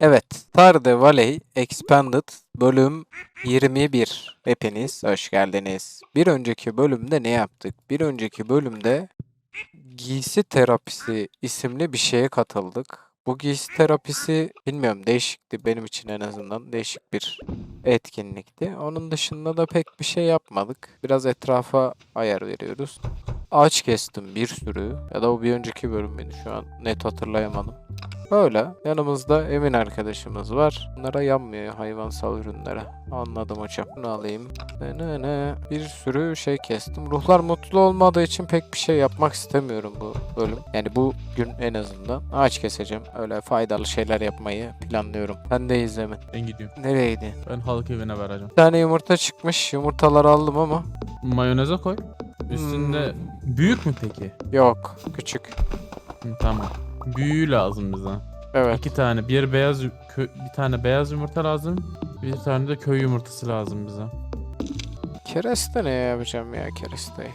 Evet, Stardew Valley Expanded bölüm 21. Hepiniz hoş geldiniz. Bir önceki bölümde ne yaptık? Bir önceki bölümde giysi terapisi isimli bir şeye katıldık. Bu giysi terapisi bilmiyorum değişikti benim için en azından değişik bir etkinlikti. Onun dışında da pek bir şey yapmadık. Biraz etrafa ayar veriyoruz. Ağaç kestim bir sürü ya da o bir önceki bölüm müydü şu an net hatırlayamadım. Öyle. Yanımızda Emin arkadaşımız var. Bunlara yanmıyor hayvansal ürünlere. Anladım hocam. Bunu alayım. Ne ne ne. Bir sürü şey kestim. Ruhlar mutlu olmadığı için pek bir şey yapmak istemiyorum bu bölüm. Yani bu gün en azından. Ağaç keseceğim. Öyle faydalı şeyler yapmayı planlıyorum. Ben de izlemin. Ben gidiyorum. Nereye gidiyorsun? Ben halk evine vereceğim. Bir tane yumurta çıkmış. Yumurtaları aldım ama. Mayoneze koy. Üstünde büyük mü peki? Yok. Küçük. Hı, tamam. Büyüğü lazım bize. Evet. İki tane. Bir beyaz kö- bir tane beyaz yumurta lazım. Bir tane de köy yumurtası lazım bize. Kereste ne yapacağım ya keresteyi?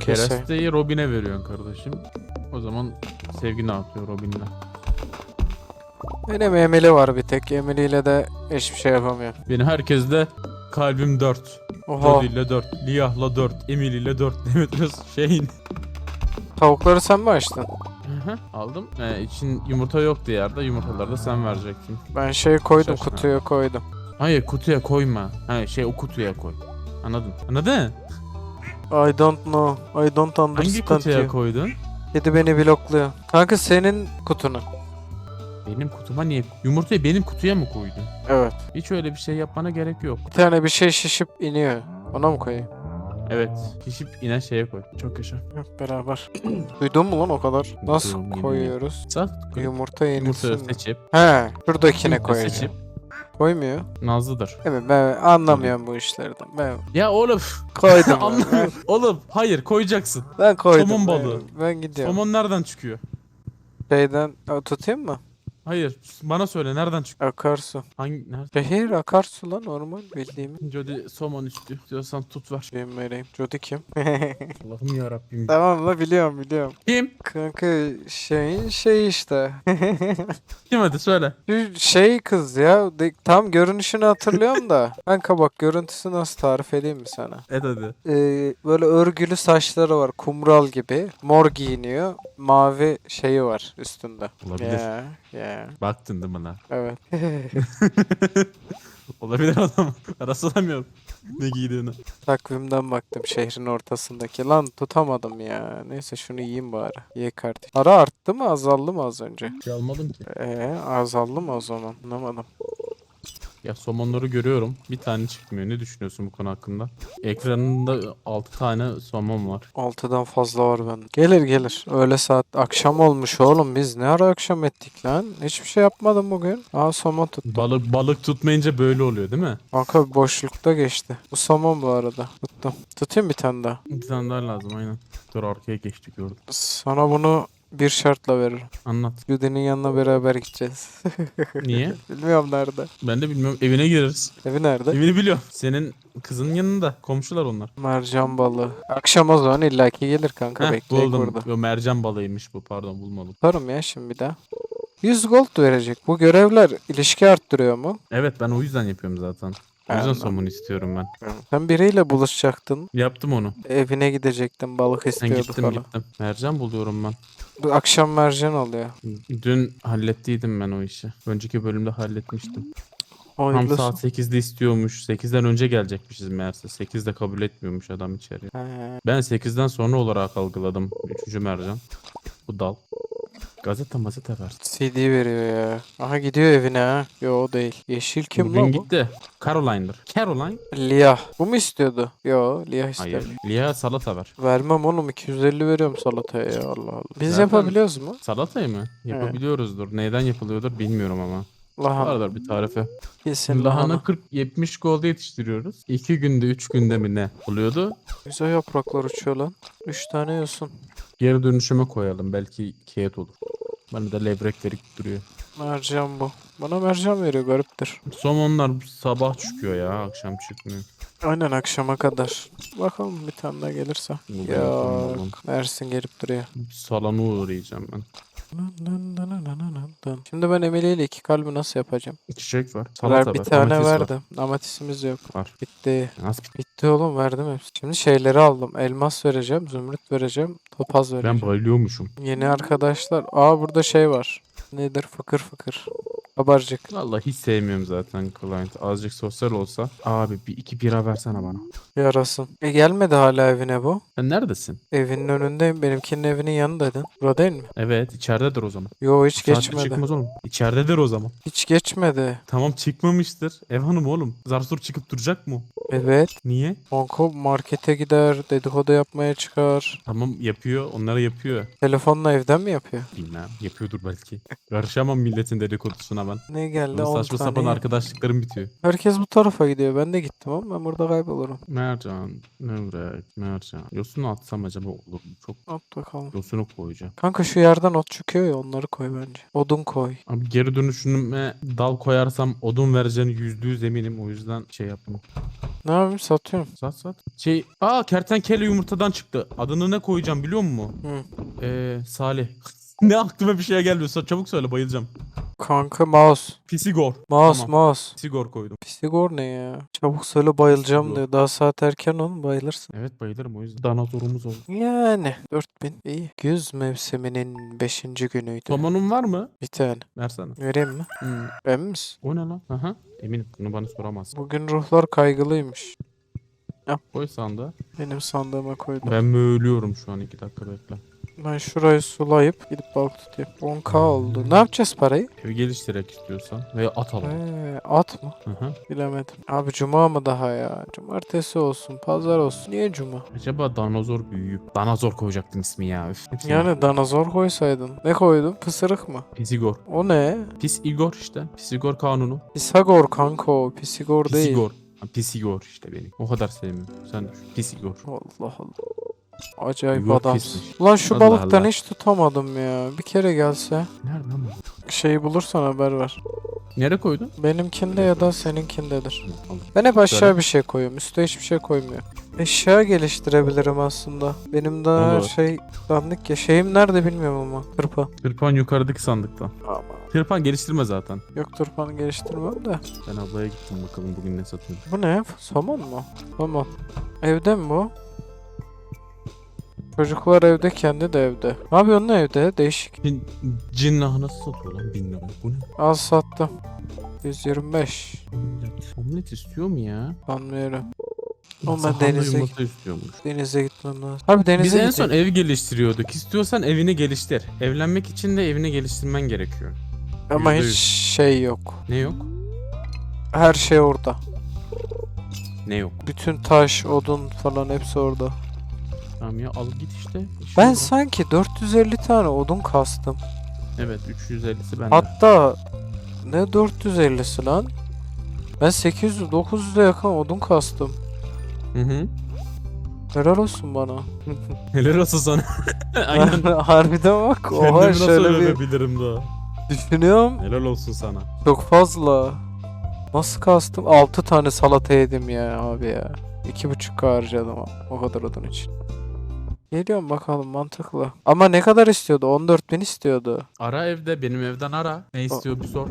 Kese. Keresteyi Robin'e veriyorsun kardeşim. O zaman Sevgi ne yapıyor Robin'le? Benim Emily var bir tek. Emily ile de hiçbir şey yapamıyorum. Benim herkes de kalbim 4. Oha. Jodie ile 4. Liah'la 4. Emily ile 4. Demetrius şeyin. Tavukları sen mi açtın? Hı, Aldım. Ee, için yumurta yoktu yerde. Yumurtaları da sen verecektin. Ben şey koydum Şaşma. kutuya koydum. Hayır kutuya koyma. Ha şey o kutuya koy. Anladın? Anladın? I don't know. I don't Hangi understand kutuya you. koydun? Kedi beni blokluyor. Kanka senin kutunu. Benim kutuma niye? Yumurtayı benim kutuya mı koydun? Evet. Hiç öyle bir şey yapmana gerek yok. Bir tane bir şey şişip iniyor. Ona mı koyayım? Evet. Şişip inen şeye koy. Çok yaşa. Hep beraber. Duydun mu lan o kadar? Nasıl Duydum, koyuyoruz? Sat. Yumurta Yumurtayı yenilsin. mi? seçip. He, şuradakine yumurta koyacağım. seçip. Koymuyor. Nazlıdır. Evet ben anlamıyorum bu işlerden. Ben Ya oğlum. koydum. ben. Anlamıyorum. oğlum hayır koyacaksın. Ben koydum. Somon balığı. Ben, gidiyorum. Somon nereden çıkıyor? Şeyden Aa, tutayım mı? Hayır. Bana söyle nereden çıkıyor? Akarsu. Hangi nerede? Şehir akarsu lan normal bildiğimiz. Jody somon istiyor. Diyorsan tut ver. Benim vereyim. Jody kim? Allah'ım yarabbim. tamam la biliyorum biliyorum. Kim? Kanka şeyin şey işte. Kim hadi söyle. Şu şey kız ya. De- tam görünüşünü hatırlıyorum da. Kanka bak görüntüsü nasıl tarif edeyim mi sana? Et hadi. Ee, böyle örgülü saçları var. Kumral gibi. Mor giyiniyor. Mavi şeyi var üstünde. Olabilir. Ya ya. Baktın değil mi lan? Evet. Olabilir adam. Rastlamıyorum. Ne giydiğini. Takvimden baktım şehrin ortasındaki. Lan tutamadım ya. Neyse şunu yiyeyim bari. Ye kardeş. Para arttı mı azaldı mı az önce? Şey almadım ki. Ee azaldı mı o zaman? Anlamadım. Ya somonları görüyorum. Bir tane çıkmıyor. Ne düşünüyorsun bu konu hakkında? Ekranında 6 tane somon var. Altıdan fazla var bende. Gelir gelir. Öğle saat akşam olmuş oğlum. Biz ne ara akşam ettik lan? Hiçbir şey yapmadım bugün. Aa somon tuttum. Balık balık tutmayınca böyle oluyor değil mi? Kanka boşlukta geçti. Bu somon bu arada. Tuttum. Tutayım bir tane daha. Bir tane daha lazım aynen. Dur arkaya geçtik gördüm. Sana bunu bir şartla veririm. Anlat. Judy'nin yanına beraber gideceğiz. Niye? Bilmiyorum nerede. Ben de bilmiyorum. Evine gireriz. Evi nerede? Evini biliyorum. Senin kızının yanında. Komşular onlar. Mercan balığı. Akşam o zaman illaki gelir kanka. Heh, Bekleyek buldum. burada. Yo, mercan balığıymış bu pardon bulmadım. Tutarım ya şimdi bir daha. 100 gold verecek. Bu görevler ilişki arttırıyor mu? Evet ben o yüzden yapıyorum zaten. O yüzden somon istiyorum ben. Sen biriyle buluşacaktın. Yaptım onu. Evine gidecektin. Balık Ben istiyordu gittim falan. gittim. Mercan buluyorum ben. Bu akşam mercan oluyor. Dün hallettiydim ben o işi. Önceki bölümde halletmiştim. Tam Hayırlısı. saat 8'de istiyormuş. 8'den önce gelecekmişiz meğerse. 8'de kabul etmiyormuş adam içeri. He. Ben 8'den sonra olarak algıladım. Üçüncü mercan. Bu dal. Gazete mazete ver. CD veriyor ya. Aha gidiyor evine ha. Yo o değil. Yeşil kim Bugün lan bu? gitti. Caroline'dır. Caroline? Liah. Bu mu istiyordu? Yo Liah Hayır. istemiyor. Lia salata ver. Vermem oğlum 250 veriyorum salataya ya Allah Allah. Biz Zaten- yapabiliyoruz mu? Salatayı mı? Yapabiliyoruzdur. Neyden yapılıyordur bilmiyorum ama. Lahana. Vardır bir tarifi. Kesin Lahana lahana. 40-70 golda yetiştiriyoruz. 2 günde 3 günde mi ne oluyordu? Güzel yapraklar uçuyor lan. 3 tane yiyorsun. Geri dönüşüme koyalım. Belki kağıt olur. Bana da levrek verip duruyor. Mercan bu. Bana mercan veriyor gariptir. Somonlar sabah çıkıyor ya. Akşam çıkmıyor. Aynen akşama kadar. Bakalım bir tane daha gelirse. Buldum, Ya buldum, buldum. Mersin gelip duruyor. Bir salona uğrayacağım ben. Şimdi ben Emily ile iki kalbi nasıl yapacağım? Çiçek var. Ver Salata bir var. tane var. verdim. Amatistimiz yok. Var. Bitti. Nasıl bitti? Bitti oğlum verdim hepsi. Şimdi şeyleri aldım. Elmas vereceğim, zümrüt vereceğim, topaz vereceğim. Ben bayılıyormuşum. Yeni arkadaşlar. Aa burada şey var. Nedir? Fıkır fıkır. Kabarcık. Vallahi hiç sevmiyorum zaten client. Azıcık sosyal olsa. Abi bir iki bira versene bana. Yarasın. E gelmedi hala evine bu. Sen neredesin? Evinin önündeyim. Benimkinin evinin yanındaydın. Burada değil mi? Evet içeridedir o zaman. Yo hiç Saatte geçmedi. çıkmaz oğlum. İçeridedir o zaman. Hiç geçmedi. Tamam çıkmamıştır. Ev hanım oğlum. Zarsur çıkıp duracak mı? Evet. Niye? Onko markete gider. Dedikodu yapmaya çıkar. Tamam yapıyor. Onlara yapıyor. Telefonla evden mi yapıyor? Bilmem. Yapıyordur belki. Karışamam milletin dedikodusuna ben. Ne geldi? 10 saçma tane. sapan arkadaşlıklarım bitiyor. Herkes bu tarafa gidiyor. Ben de gittim ama ben burada kaybolurum. Mercan, Nevrek, Mercan. Yosunu atsam acaba olur mu? Çok At bakalım. yosunu koyacağım. Kanka şu yerden ot çıkıyor ya onları koy bence. Odun koy. Abi geri dönüşüme dal koyarsam odun vereceğini yüzde yüz eminim. O yüzden şey yapma. Ne yapayım satıyorum. Sat sat. Şey, aa kertenkele yumurtadan çıktı. Adını ne koyacağım biliyor musun? Hı. Ee, Salih. Ne aklıma bir şeye gelmiyor. Sa- Çabuk söyle bayılacağım. Kanka mouse. Pisigor. Mouse Tamam. mouse. Pisigor koydum. Pisigor ne ya? Çabuk söyle bayılacağım Pisigor. diyor. Daha saat erken oğlum bayılırsın. Evet bayılırım o yüzden. Danazorumuz oldu. Yani 4000 iyi. Güz mevsiminin 5. günüydü. Somonun var mı? Bir tane. Versene. Vereyim mi? Hmm. Emin misin? O ne lan? Aha. Eminim. Bunu bana soramazsın. Bugün ruhlar kaygılıymış. Koy sandığa. Benim sandığıma koydum. Ben mi ölüyorum şu an? iki dakika bekle. Ben şurayı sulayıp gidip balık tutayım. 10k oldu. Ne yapacağız parayı? Evi geliştirerek istiyorsan. Veya at alalım. Ee, at mı? Hı hı. Bilemedim. Abi cuma mı daha ya? Cumartesi olsun, pazar olsun. Niye cuma? Acaba danazor büyüyüp danazor koyacaktım ismi ya. Üf. Yani danazor koysaydın. Ne koydun? Pısırık mı? Pisigor. O ne? Pis Igor işte. Pisigor kanunu. Pisagor kanka o. Pisigor değil. Pisigor. Ha, Pisigor işte benim. O kadar sevmiyorum. Sen düşün. Pisigor. Allah Allah. Acayip Yok, adamsın. pismiş. Ulan şu Allah balıktan Allah. hiç tutamadım ya. Bir kere gelse. Nerede ama? Şeyi bulursan haber ver. Nereye koydun? Benimkinde ya da seninkindedir. Al. Ben hep aşağı Söyle. bir şey koyuyorum. Üste hiçbir şey koymuyorum. Eşya geliştirebilirim aslında. Benim daha her Olur. şey dandik ya. Şeyim nerede bilmiyorum ama. Tırpa. Tırpan yukarıdaki sandıkta. Ama Tırpan geliştirme zaten. yok tırpanı geliştirmem de. Ben ablaya gittim bakalım bugün ne satıyor. Bu ne? Somon mu? Somon. Evde mi bu? Çocuklar evde, kendi de evde. Ne yapıyorsun evde? Değişik. Cin, cin lahanası satıyor lan bin lira. Bu ne? Al sattım. 125. Omlet. Omlet istiyor mu ya? Sanmıyorum. Sahanla denize, yumurta istiyormuş. denize gitmem lazım. Abi denize Biz en son ev geliştiriyorduk. İstiyorsan evini geliştir. Evlenmek için de evini geliştirmen gerekiyor. Ama yüzde hiç yüz. şey yok. Ne yok? Her şey orada. Ne yok? Bütün taş, odun falan hepsi orada. Tamam ya al git işte. İşini Ben bırak. sanki 450 tane odun kastım. Evet 350'si bende. Hatta ne 450'si lan? Ben 800-900'e yakın odun kastım. Hı hı. Helal olsun bana. Helal olsun sana. Aynen. Harbiden bak. Oha Kendimi nasıl şöyle bir övebilirim daha. düşünüyorum. Helal olsun sana. Çok fazla. Nasıl kastım? 6 tane salata yedim ya abi ya. 2,5k harcadım o kadar odun için. Geliyorum bakalım mantıklı. Ama ne kadar istiyordu? 14 bin istiyordu. Ara evde benim evden ara. Ne istiyor bir sor.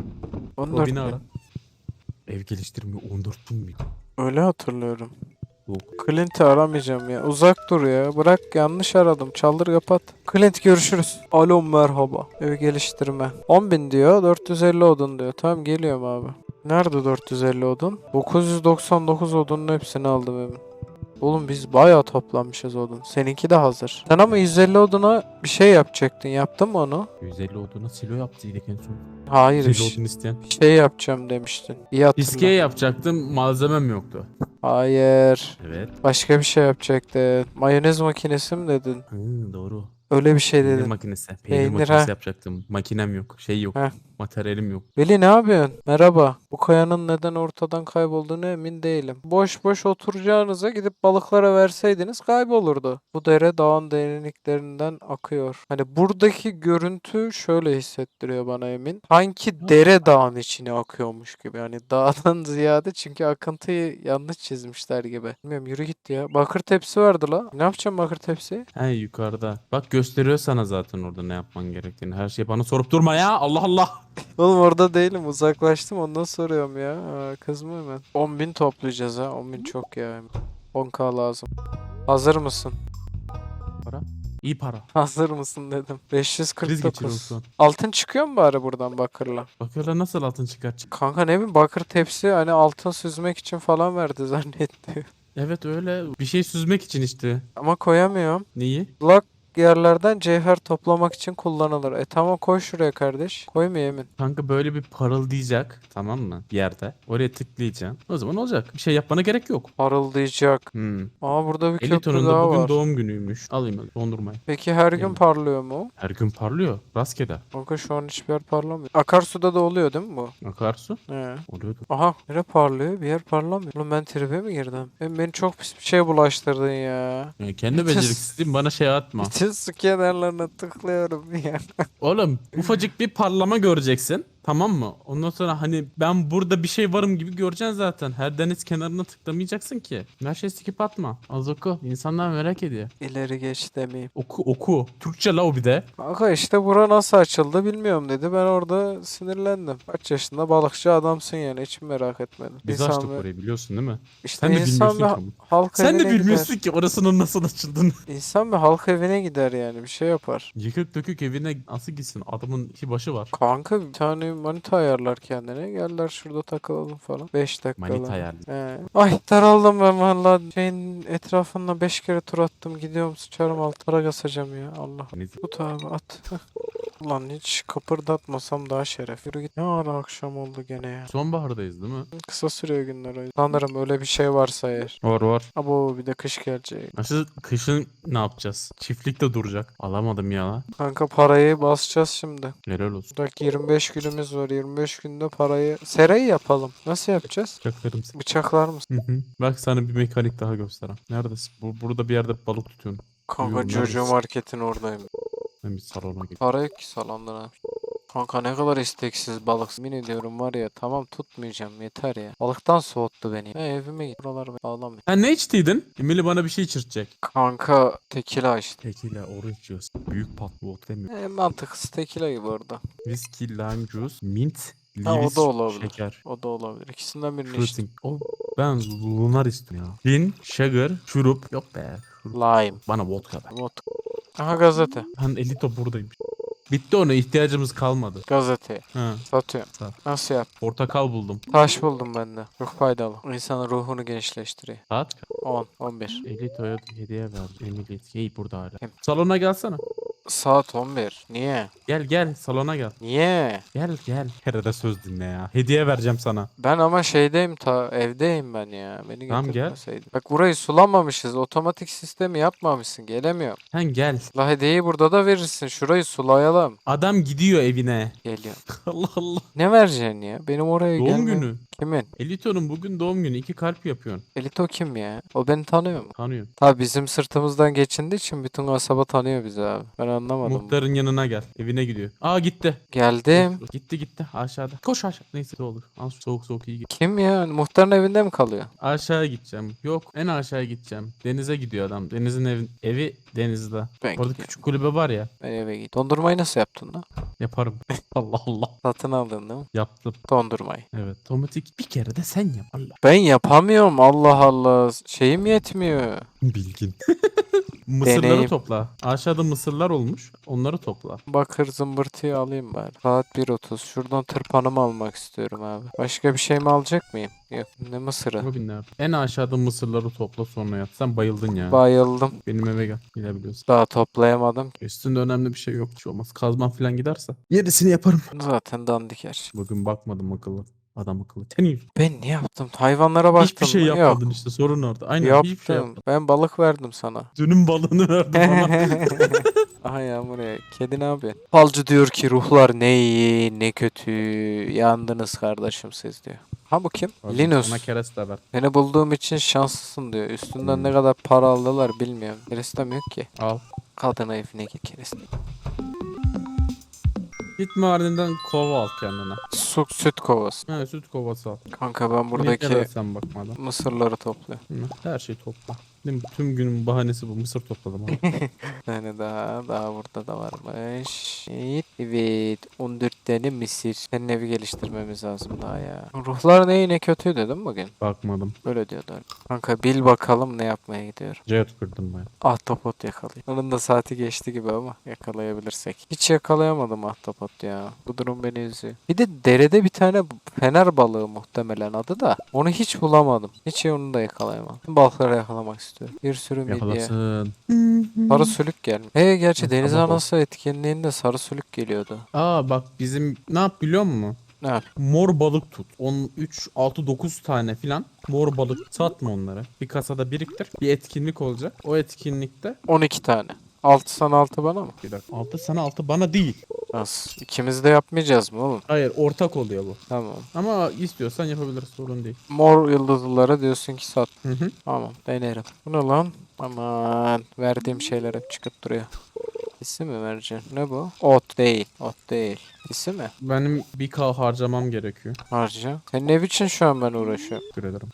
14 O beni bin. ara. Ev geliştirmiyor 14 bin mi? Öyle hatırlıyorum. Yok. Clint'i aramayacağım ya. Uzak dur ya. Bırak yanlış aradım. Çaldır kapat. Clint görüşürüz. Alo merhaba. Ev geliştirme. 10 bin diyor. 450 odun diyor. Tamam geliyorum abi. Nerede 450 odun? 999 odunun hepsini aldım evin. Oğlum biz bayağı toplanmışız odun. Seninki de hazır. Sen ama 150 oduna bir şey yapacaktın. Yaptın mı onu? 150 oduna silo yaptıydık en son. Hayır. 150 iş- odun isteyen. Bir şey yapacağım demiştin. İyi hatırla. İskeye yapacaktım malzemem yoktu. Hayır. Evet. Başka bir şey yapacaktın. Mayonez makinesi mi dedin? Hı, doğru. Öyle bir şey Peynir dedin. makinesi. Peynir, Peynir, makinesi ha. yapacaktım. Makinem yok. Şey yok. Heh. Materyalim yok. Veli ne yapıyorsun? Merhaba. Bu kayanın neden ortadan kaybolduğunu emin değilim. Boş boş oturacağınıza gidip balıklara verseydiniz kaybolurdu. Bu dere dağın derinliklerinden akıyor. Hani buradaki görüntü şöyle hissettiriyor bana emin. Sanki dere dağın içine akıyormuş gibi. Yani dağdan ziyade çünkü akıntıyı yanlış çizmişler gibi. Bilmiyorum yürü git ya. Bakır tepsi vardı la. Ne yapacağım bakır tepsiyi? He yukarıda. Bak gösteriyor sana zaten orada ne yapman gerektiğini. Her şeyi bana sorup durma ya. Allah Allah. Oğlum orada değilim uzaklaştım ondan soruyorum ya. Aa, kızma hemen. 10.000 toplayacağız ha 10.000 çok ya. 10k lazım. Hazır mısın? İyi para. Hazır mısın dedim. Kriz geçiriyorum 549. şu an. Altın çıkıyor mu bari buradan bakırla? Bakıyorlar nasıl altın çıkartacak? Kanka ne bileyim bakır tepsi hani altın süzmek için falan verdi zannetti. Evet öyle. Bir şey süzmek için işte. Ama koyamıyorum. Neyi? Lak yerlerden cevher toplamak için kullanılır. E tamam koy şuraya kardeş. Koyma yemin. Kanka böyle bir parıldayacak tamam mı bir yerde. Oraya tıklayacaksın. O zaman olacak. Bir şey yapmana gerek yok. Parıldayacak. Hmm. Aa burada bir köprü daha bugün var. doğum günüymüş. Alayım hadi dondurmayı. Peki her gün Yemin. parlıyor mu? Her gün parlıyor. Rastgele. Kanka şu an hiçbir yer parlamıyor. Akarsuda da oluyor değil mi bu? Akarsu. He. Oluyordu. Aha nere parlıyor? Bir yer parlamıyor. Oğlum ben tribe mi girdim? Ben beni çok pis bir şey bulaştırdın ya. Yani kendi beceriksizliğin bana şey atma. Scannerlarına tıklıyorum ya. Oğlum ufacık bir parlama göreceksin. Tamam mı? Ondan sonra hani ben burada bir şey varım gibi göreceksin zaten. Her deniz kenarına tıklamayacaksın ki. Her şey skip atma. Az oku. İnsanlar merak ediyor. İleri geç demeyeyim. Oku oku. Türkçe la o bir de. Kanka işte bura nasıl açıldı bilmiyorum dedi. Ben orada sinirlendim. Kaç yaşında balıkçı adamsın yani hiç mi merak etmedim. Biz İnsan açtık ve- orayı biliyorsun değil mi? İşte Sen de insan bilmiyorsun bir ki. halk Sen de evine bilmiyorsun ki orasının nasıl açıldığını. İnsan bir halk evine gider yani bir şey yapar. Yıkık dökük evine nasıl gitsin? Adamın iki başı var. Kanka bir tane manita ayarlar kendine. Geldiler şurada takılalım falan. 5 dakika. Manita ayarlı. He. Ay daraldım ben valla. Şeyin etrafında 5 kere tur attım. Gidiyorum sıçarım altlara kasacağım ya. Allah. Tut abi at. Ulan hiç kıpırdatmasam daha şeref. Yürü git. Ne ara akşam oldu gene ya. Sonbahardayız değil mi? Kısa sürüyor günler o yüzden. Sanırım öyle bir şey varsa eğer. Var var. Abo bir de kış gelecek. Aşı kışın ne yapacağız? Çiftlikte duracak. Alamadım ya lan. Kanka parayı basacağız şimdi. Helal olsun. Bak 25 günümüz var. 25 günde parayı... Sereyi yapalım. Nasıl yapacağız? Seni. Bıçaklar mısın? Hı hı. Bak sana bir mekanik daha göstereyim. Neredesin? Bu, burada bir yerde balık tutuyorsun. Kanka Buyurun, Jojo neredesin? marketin oradayım. Ben bir salona gideyim. Para yok ki salonda ne? Kanka ne kadar isteksiz balık. Min ediyorum var ya tamam tutmayacağım yeter ya. Balıktan soğuttu beni. E, evime git. Buralar beni ağlamıyor. Sen ne içtiydin? Emily bana bir şey içirtecek. Kanka tekila işte. Tekila orange juice. Büyük patlı demiyor. E, mantıklısı tekila gibi orada. Whiskey, lime juice, mint, Ha, o da olabilir. şeker. O da olabilir. İkisinden birini içtim. Fruiting. O ben lunar istiyorum ya. Gin, sugar, şurup. Yok be. Şurup. Lime. Bana vodka ver. Vodka. Aha gazete. Ben Elito buradaymış. Bitti ona ihtiyacımız kalmadı. Gazete. Ha, Satıyorum. Sat. Nasıl yap? portakal buldum. Taş buldum ben de. Çok faydalı. İnsanın ruhunu gençleştiriyor. Saat kaç? 10, 11. Elito'ya hediye ver. Emily hey burada hala. Kim? Salona gelsene. Saat 11. Niye? Gel gel salona gel. Niye? Gel gel. Kere de söz dinle ya. Hediye vereceğim sana. Ben ama şeydeyim ta evdeyim ben ya. Beni Tamam, gel. getirmeseydin. Bak burayı sulamamışız. Otomatik sistemi yapmamışsın. Gelemiyorum. Sen gel. La hediyeyi burada da verirsin. Şurayı sulayalım. Adam gidiyor evine. Geliyor. Allah Allah. Ne vereceksin ya? Benim oraya Doğum gelmem- günü. Kimin? Elito'nun bugün doğum günü. iki kalp yapıyorsun. Elito kim ya? O beni tanıyor mu? Tanıyorsun. Tabi bizim sırtımızdan geçindiği için bütün kasaba tanıyor bizi abi. Ben anlamadım. Muhtarın yanına gel. Evine gidiyor. Aa gitti. Geldim. Gitti gitti aşağıda. Koş aşağı. Neyse ne olur. Al şu soğuk soğuk iyi git. Kim ya? Muhtarın evinde mi kalıyor? Aşağı gideceğim. Yok en aşağı gideceğim. Denize gidiyor adam. Deniz'in evi, evi denizde. Ben Orada gidiyorum. küçük kulübe var ya. Ben eve git. Dondurmayı nasıl yaptın lan? Yaparım. Allah Allah. Satın aldın değil mi? Yaptım. Dondurmayı. Evet. Otomatik bir kere de sen yap. Allah. Ben yapamıyorum Allah Allah. Şeyim yetmiyor. Bilgin. Mısırları Deneyim. topla. Aşağıda mısırlar olmuş. Onları topla. Bakır zımbırtıyı alayım bari. Saat 1.30. Şuradan tırpanımı almak istiyorum abi. Başka bir şey mi alacak mıyım? Yok. Ne mısırı? Robin nerede? En aşağıda mısırları topla sonra yat. Sen bayıldın ya. Bayıldım. Benim eve gel. Gidebiliyorsun. Daha toplayamadım. Üstünde önemli bir şey yok. Hiç olmaz. Kazman falan giderse. Yerisini yaparım. Zaten dandik her şey. Bugün bakmadım akıllı. Adam akıllı. Senin Ben ne yaptım? Hayvanlara baktım hiçbir şey mı? yapmadın Yok. işte. Sorun orada. Aynen hiçbir şey Yaptım. yapmadın. ben balık verdim sana. Dünün balığını verdi bana. Aha yağmur ya. Kedi ne yapıyor? Falcı diyor ki ruhlar ne iyi ne kötü. Yandınız kardeşim siz diyor. Ha bu kim? Linus. Sana kereste ver. Seni bulduğum için şanslısın diyor. Üstünden Hmm. ne kadar para aldılar bilmiyorum. Kerestem yok ki. Al. Kadına evine git kereste. Git mahallinden kova al kendine. Su, süt kovası. Ha süt kovası al. Kanka ben Buradaki... sen bakmadan. mısırları topluyorum. Hı, Her şeyi topla. Mi? Tüm günün bahanesi bu. Mısır topladım abi. Tane daha. Daha burada da varmış. Evet. Evet. 14 tane misir. Senin evi geliştirmemiz lazım daha ya. Ruhlar ne iyi ne kötüydü değil mi bugün? Bakmadım. Öyle diyorlar. Kanka bil bakalım ne yapmaya gidiyor. Jet kırdım ben. Ahtapot yakalayayım. Onun da saati geçti gibi ama yakalayabilirsek. Hiç yakalayamadım ahtapot ya. Bu durum beni üzüyor. Bir de derede bir tane fener balığı muhtemelen adı da. Onu hiç bulamadım. Hiç onu da yakalayamadım. Balıkları yakalamak istiyorum. Bir sürü midye. Yakalasın. Sarı sülük gelmiş. He gerçi Hı, deniz tamam, anası etkinliğinde sarı sülük geliyordu. Aa bak bizim ne yap biliyor musun? Ne yap? Mor balık tut. 10, 3, 6, 9 tane filan mor balık satma onları. Bir kasada biriktir. Bir etkinlik olacak. O etkinlikte 12 tane. 6 sana 6 bana mı? bir dakika. 6 sana 6 bana değil. Nasıl? İkimiz de yapmayacağız mı oğlum? Hayır ortak oluyor bu. Tamam. Ama istiyorsan yapabiliriz sorun değil. Mor yıldızlılara diyorsun ki sat. Hı hı. Tamam denerim. Bu ne lan? Aman verdiğim şeyler hep çıkıp duruyor. İsim mi vereceğim? Ne bu? Ot değil. Ot değil. İsim mi? Benim 1K harcamam gerekiyor. Harca. Senin ev için şu an ben uğraşıyorum. Teşekkür ederim.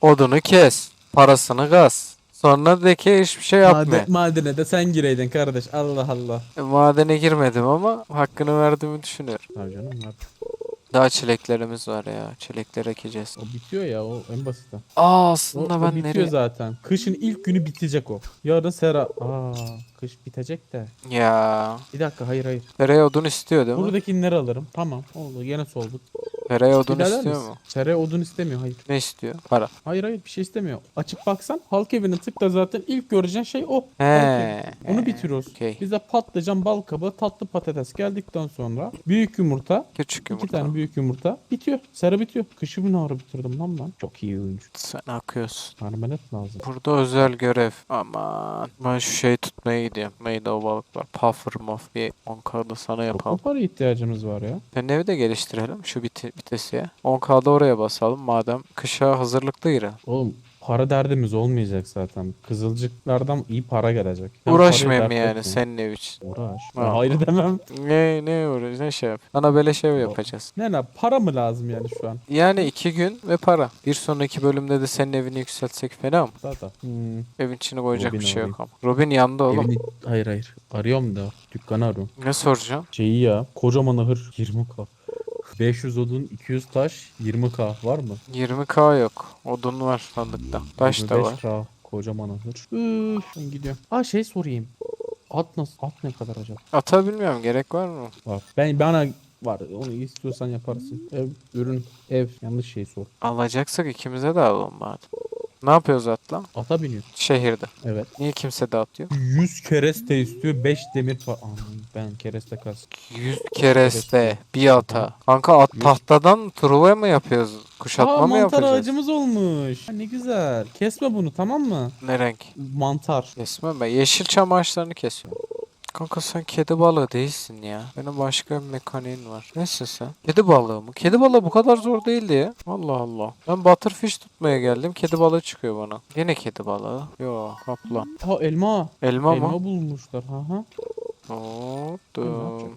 Odunu kes. Parasını gaz. Sonra de ki hiçbir şey yapma. Maden, madene de sen gireydin kardeş. Allah Allah. E, Madene girmedim ama hakkını verdiğimi düşünüyorum. Tabii canım var. Daha çileklerimiz var ya. Çilekler ekeceğiz. O bitiyor ya o en basiti. Aa O, aslında o ben bitiyor nereye... zaten. Kışın ilk günü bitecek o. Yarın sera. Aa kış bitecek de. Ya. Bir dakika hayır hayır. Feraya odun istiyor değil mi? Buradakileri alırım. Tamam oldu gene solduk. Feraya odun İlerler istiyor misin? mu? Sera odun istemiyor hayır. Ne istiyor? Para. Hayır hayır bir şey istemiyor. Açıp baksan halk evine tıkla zaten ilk göreceğin şey o. He. Onu bitiriyoruz. okey. Bize patlıcan, bal kabağı, tatlı patates geldikten sonra büyük yumurta, Küçük iki yumurta. tane büyük yumurta bitiyor. Sera bitiyor. Kışı ne ara bitirdim lan ben. Çok iyi oyuncu. Sen akıyorsun. Marmelat lazım. Burada özel görev. Aman. Ben şu şeyi tutmaya Neydi o balıklar? Puffer muff bir 10k'da sana Çok yapalım. para ihtiyacımız var ya. Senin evi de geliştirelim şu biti, vitesiye. 10k'da oraya basalım madem kışa hazırlıklıyız. Oğlum para derdimiz olmayacak zaten. Kızılcıklardan iyi para gelecek. Sen Uğraşmayayım parayı dert yani etme. senin ev için. Uğraş. Ben hayır demem. Ne ne uğraş ne şey yap. Sana beleş ev yapacağız. Ne ne para mı lazım yani şu an? Yani iki gün ve para. Bir sonraki bölümde de senin evini yükseltsek fena mı? Zaten. Hmm. Evin içine koyacak Robin bir şey yok ama. Robin yandı oğlum. Evini... Hayır hayır. Arıyorum da. Dükkanı arıyorum. Ne soracağım? Şeyi ya. Kocaman ahır 20k. 500 odun 200 taş 20k var mı? 20k yok. Odun var sandıkta. Taş da var. 25K kocaman ahır. Üf, ben gidiyorum. Aa şey sorayım. At nasıl? At ne kadar acaba? Ata bilmiyorum gerek var mı? Var. Ben bana var. Onu istiyorsan yaparsın. Ev, ürün, ev. Yanlış şey sor. Alacaksak ikimize de alalım madem. Ne yapıyoruz atla? Ata biniyor. Şehirde. Evet. Niye kimse de atıyor? 100 kereste istiyor. 5 demir Aman ben kereste kas. 100 kereste bir ata. Kanka at tahtadan truva mı yapıyoruz? Kuşatma Aa mı mantar yapacağız? ağacımız olmuş. Ha, ne güzel. Kesme bunu tamam mı? Ne renk? Mantar. Kesmem ben. Yeşil çam ağaçlarını kesiyorum. Kanka sen kedi balığı değilsin ya. Benim başka bir mekaniğin var. Nesin sen? Kedi balığı mı? Kedi balığı bu kadar zor değildi ya. Allah Allah. Ben butterfish tutmaya geldim. Kedi balığı çıkıyor bana. Yine kedi balığı. Yo kaplan. Ha elma. Elma elma mı? bulmuşlar. Ha ha. Hop,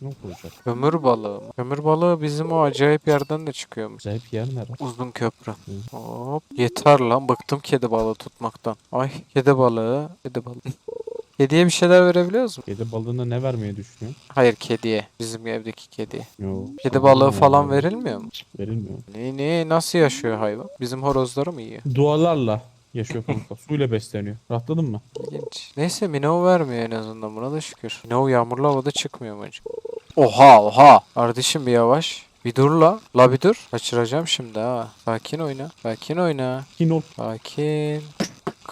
Ne koyacak? Kömür balığı mı? Kömür balığı bizim o acayip yerden de çıkıyormuş. Bir yer nere? Uzun köprü. Hop. Yeter lan. Bıktım kedi balığı tutmaktan. Ay kedi balığı. Kedi balığı. Kediye bir şeyler verebiliyoruz mu? Kedi balığına ne vermeyi düşünüyorsun? Hayır kediye. Bizim evdeki kediye. Yo. Kedi balığı falan verilmiyor mu? Verilmiyor. Ne ne nasıl yaşıyor hayvan? Bizim horozları mı yiyor? Dualarla yaşıyor kanka. Suyla besleniyor. Rahatladın mı? İlginç. Neyse Minnow vermiyor en azından buna da şükür. Minnow yağmurlu havada çıkmıyor mu acaba? Oha oha. Kardeşim bir yavaş. Bir dur la. La bir dur. Kaçıracağım şimdi ha. Sakin oyna. Sakin oyna. Kinol. Sakin.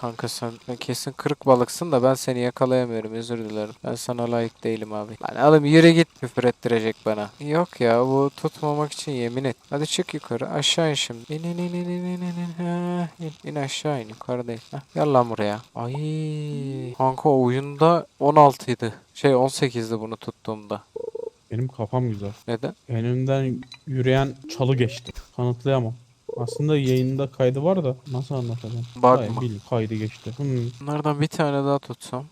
Kanka sen kesin kırık balıksın da ben seni yakalayamıyorum özür dilerim. Ben sana layık değilim abi. Lan oğlum yürü git küfür ettirecek bana. Yok ya bu tutmamak için yemin et. Hadi çık yukarı aşağı in şimdi. İn in in in in in in in. Ha, in, in aşağı in yukarı değil. Heh, gel lan buraya. Ay kanka oyunda 16 idi. Şey 18'di bunu tuttuğumda. Benim kafam güzel. Neden? Önümden yürüyen çalı geçti. Kanıtlayamam. Aslında yayında kaydı var da nasıl anlatacağım? Bug Hayır, bil, kaydı geçti. Hmm. Bunlardan bir tane daha tutsam.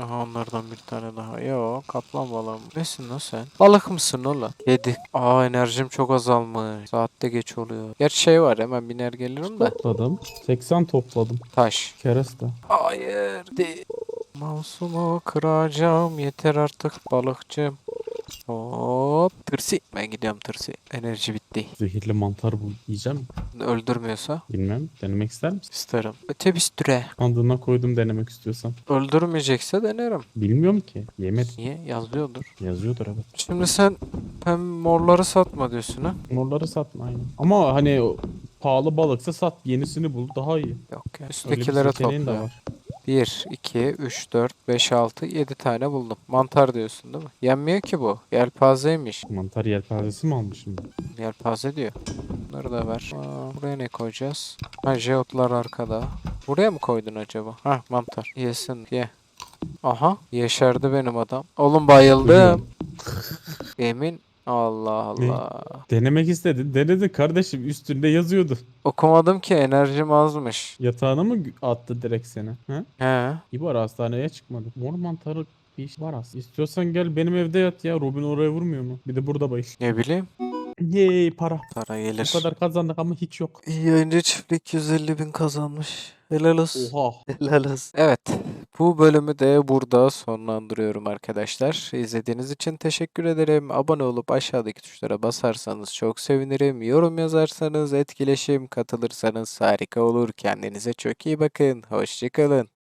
Aha onlardan bir tane daha. Yo kaplan balığı mı? Nesin lan sen? Balık mısın oğlum? Yedi. Aa enerjim çok azalmış. Saatte geç oluyor. Gerçi şey var hemen biner gelirim de. Topladım. 80 topladım. Taş. Kereste. Hayır. De. Mouse'umu kıracağım. Yeter artık balıkçım. Hop. Tırsi. Ben gidiyorum tırsi. Enerji bitti. Zehirli mantar bul. Yiyeceğim? Öldürmüyorsa Bilmem. Denemek ister misin? isterim. Ötebistüre. Andığına koydum denemek istiyorsan. Öldürmeyecekse denerim. Bilmiyorum ki. Yemedim. Niye? Yazıyordur. Yazıyordur evet. Şimdi sen hem morları satma diyorsun ha? Morları satma aynen. Ama hani o pahalı balıksa sat. Yenisini bul. Daha iyi. Yok ya. Öyle bir Üsttekilere seçeneğin de topla. var. 1, 2, 3, 4, 5, 6, 7 tane buldum. Mantar diyorsun değil mi? Yenmiyor ki bu. Yelpazeymiş. Mantar yelpazesi mi almışım? Yelpaze diyor. Bunları da ver. Aa, buraya ne koyacağız? Ha jeotlar arkada. Buraya mı koydun acaba? Ha mantar. Yesin. Ye. Aha. Yeşerdi benim adam. Oğlum bayıldım. Emin. Allah? Allah. Denemek istedin. Denedin kardeşim. Üstünde yazıyordu. Okumadım ki enerjim azmış. Yatağına mı attı direkt seni? He? He. İbar hastaneye çıkmadı. Mor mantarı bir iş var aslında. İstiyorsan gel benim evde yat ya. Robin oraya vurmuyor mu? Bir de burada bayıl. Ne bileyim. Yey para. Para Bu gelir. kadar kazandık ama hiç yok. İyi önce çiftlik 150 bin kazanmış. Helal olsun. Oha. Helal olsun. Evet. Bu bölümü de burada sonlandırıyorum arkadaşlar. İzlediğiniz için teşekkür ederim. Abone olup aşağıdaki tuşlara basarsanız çok sevinirim. Yorum yazarsanız etkileşim katılırsanız harika olur. Kendinize çok iyi bakın. Hoşçakalın.